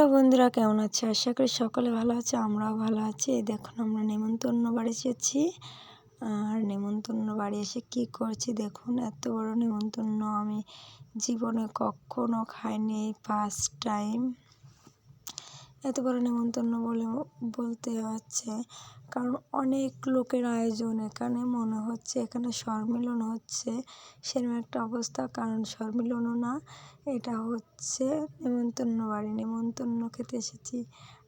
Hello বন্ধুরা, কেমন আছে? আশা করি সকলে ভালো আছে, আমরাও ভালো আছি। দেখুন, আমরা নেমন্তন্ন বাড়ি এসেছি আর নেমন্তন্ন বাড়ি এসে কি করছি দেখুন, এত বড় নেমন্তন্ন আমি জীবনে কখনো খাইনি ফার্স্ট টাইম এত বড় নেমন্তন্ন বলে বলতে হচ্ছে। কারণ অনেক লোকের আয়োজন এখানে, মনে হচ্ছে এখানে সম্মিলন হচ্ছে। সেরকম একটা অবস্থা, কারণ সম্মিলনও না, এটা হচ্ছে নেমন্তন্ন বাড়ি। নেমন্তন্ন খেতে এসেছি।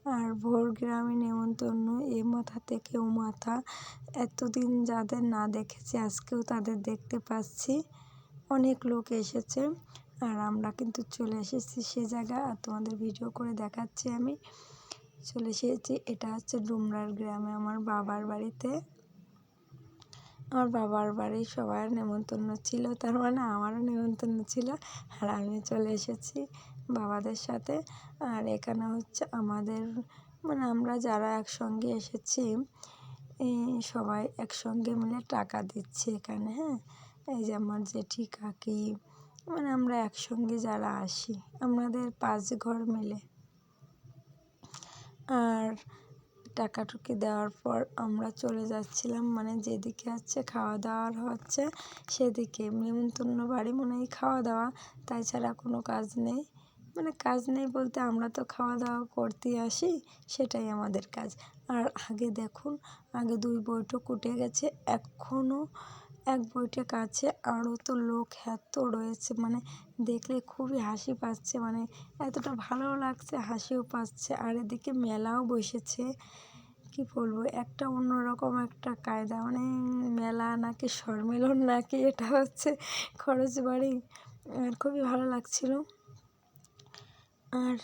আর ভোর গ্রামে নেমন্তন্ন এ মাথা থেকে ও মাথা। এতদিন যাদের না দেখেছি, আজকেও তাদের দেখতে পাচ্ছি। অনেক লোক এসেছে। আর আমরা কিন্তু চলে এসেছি সে জায়গা আর তোমাদের ভিডিও করে দেখাচ্ছি আমি। চলে এসেছি, এটা হচ্ছে ডুমরার গ্রামে আমার বাবার বাড়িতে। আমার বাবার বাড়ি সবার নেমন্তন্ন ছিল, তার মানে আমারও নেমন্তন্ন ছিল আর আমি চলে এসেছি বাবাদের সাথে। আর এখানে হচ্ছে আমাদের মানে আমরা যারা একসঙ্গে এসেছি সবাই একসঙ্গে মিলে টাকা দিচ্ছি এখানে হ্যাঁ? এই যে আমার জেঠি, কাকি মানে আমরা একসঙ্গে যারা আসি, আমাদের পাঁচ ঘর মিলে। আর টাকা টুকি দেওয়ার পর আমরা চলে যাচ্ছিলাম মানে যেদিকে হচ্ছে খাওয়া দাওয়ার হচ্ছে সেদিকে। নেমন্তন্ন বাড়ি মনে হয় খাওয়া দাওয়া তাছাড়া কোনো কাজ নেই। মানে কাজ নেই বলতে আমরা তো খাওয়া দাওয়া করতে আসি, সেটাই আমাদের কাজ। আর আগে দেখুন, আগে দুই বৈঠক উঠে গেছে এখনও এক বইটা কাছে আরও তো লোক এত রয়েছে মানে দেখলে খুবই হাসি পাচ্ছে মানে এতটা ভালোও লাগছে, হাসিও পাচ্ছে, আর এদিকে মেলাও বসেছে, কি বলব, একটা অন্যরকম একটা কায়দা মানে মেলা নাকি সম্মেলন নাকি এটা হচ্ছে খরচ বাড়ি, আর খুবই ভালো লাগছিল, আর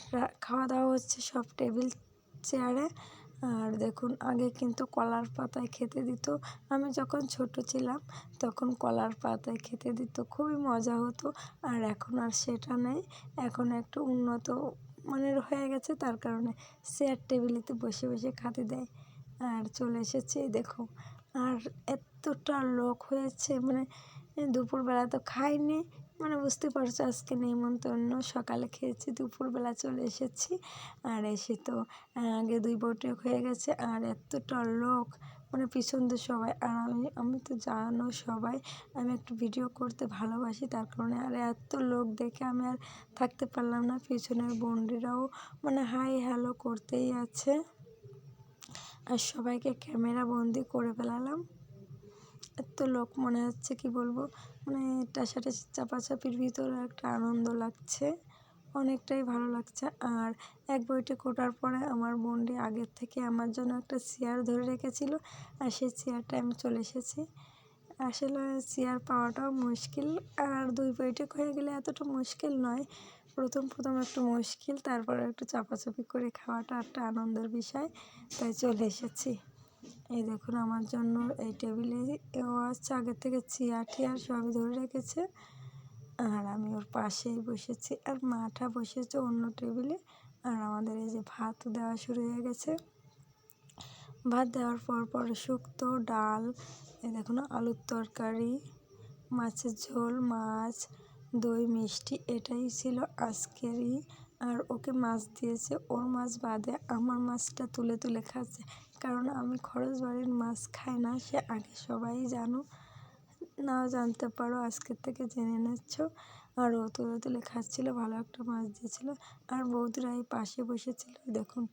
খাওয়া দাওয়া হচ্ছে সব টেবিল চেয়ারে আর দেখুন, আগে কিন্তু কলার পাতায় খেতে দিত। আমি যখন ছোট ছিলাম, তখন কলার পাতায় খেতে দিত, খুবই মজা হতো। আর এখন আর সেটা নেই। এখন একটু উন্নত মানের হয়ে গেছে, তার কারণে চেয়ার টেবিলেতে বসে বসে খাতে দেয়। আর চলে এসেছে দেখো আর এতটা লোক হয়েছে মানে দুপুরবেলা তো খাইনি মানে বুঝতে পারছ আজকে নেমন্তন্ন। সকালে খেয়েছি, দুপুরবেলা চলে এসেছি। আর এসে তো আগে দুই বৈঠক হয়ে গেছে। আর এতটা লোক মানে পিছন দিয়ে সবাই। আর আমি আমি তো জানো সবাই, আমি একটু ভিডিও করতে ভালোবাসি, তার কারণে আর এত লোক দেখে আমি আর থাকতে পারলাম না। পিছনের বন্ডিরাও মানে হাই হ্যালো করতেই আছে। আর সবাইকে ক্যামেরা বন্দি করে ফেলালাম। এত লোক মনে হচ্ছে, কি বলব? মানে টাসাটাসি, চাপাচাপির ভিতরে একটা আনন্দ লাগছে, অনেকটাই ভালো লাগছে। আর এক বইটি কোটার পরে আমার বোনটি আগের থেকে আমার জন্য একটা চেয়ার ধরে রেখেছিল, আর সেই চেয়ারটা আমি চলে এসেছি। আসলে চেয়ার পাওয়াটাও মুশকিল, আর দুই বইটেক হয়ে গেলে এতটা মুশকিল নয়। প্রথম প্রথম একটু মুশকিল, তারপরে একটু চাপাচাপি করে খাওয়াটা একটা আনন্দের বিষয়, তাই চলে এসেছি। এই দেখুন, আমার জন্য এই টেবিলে ও আসছে আগের থেকে চেয়ার টিয়ার সবই ধরে রেখেছে। আর আমি ওর পাশেই বসেছি, আর মাঠা বসেছে অন্য টেবিলে। আর আমাদের এই যে ভাত দেওয়া শুরু হয়ে গেছে। ভাত দেওয়ার পর পর শুক্তো, ডাল, এই দেখুন, আলুর তরকারি, মাছের ঝোল, মাছ, দই, মিষ্টি, এটাই ছিল আজকেরই আর ওকে মাছ দিয়েছে। ওর মাছ বাদে আমার মাছটা তুলে তুলে খাচ্ছে। কারণ আমি খরচ বাড়ির মাছ খাই না, সে আগে সবাই জানো নাও জানতে পারো, আজকের থেকে জেনে নিচ্ছ। আর ও তুলে তুলে খাচ্ছিলো, ভালো একটা মাছ দিয়েছিলো। আর বৌদিরা এই পাশে বসেছিল, দেখুন।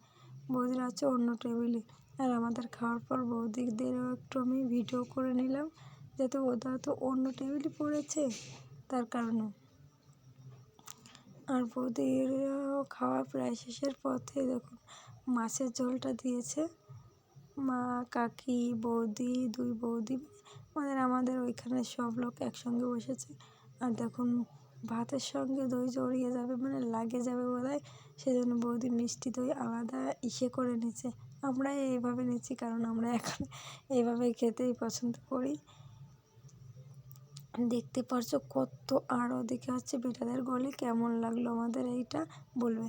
বৌদিরা আছে অন্য টেবিলে আর আমাদের খাওয়ার পর বৌদিদেরও একটু আমি ভিডিও করে নিলাম, যাতে ওদের তো অন্য টেবিলে পড়েছে। তার কারণে। আর বৌদির খাওয়া প্রায় শেষের পথে দেখুন মাছের ঝোলটা দিয়েছে। মা, কাকি, বৌদি, দুই বৌদি মানে আমাদের ওইখানে সব লোক একসঙ্গে বসেছে। আর দেখুন ভাতের সঙ্গে দই জড়িয়ে যাবে মানে লাগে যাবে বোধ হয় সেজন্য বৌদি মিষ্টি দই আলাদা ইসে করে নিচ্ছে আমরা এইভাবে নিচ্ছি, কারণ আমরা এখন এইভাবে খেতেই পছন্দ করি। দেখতে পারছ কত আর ওদিকে হচ্ছে বেটাদের গলি কেমন লাগল আমাদের এইটা বলবে।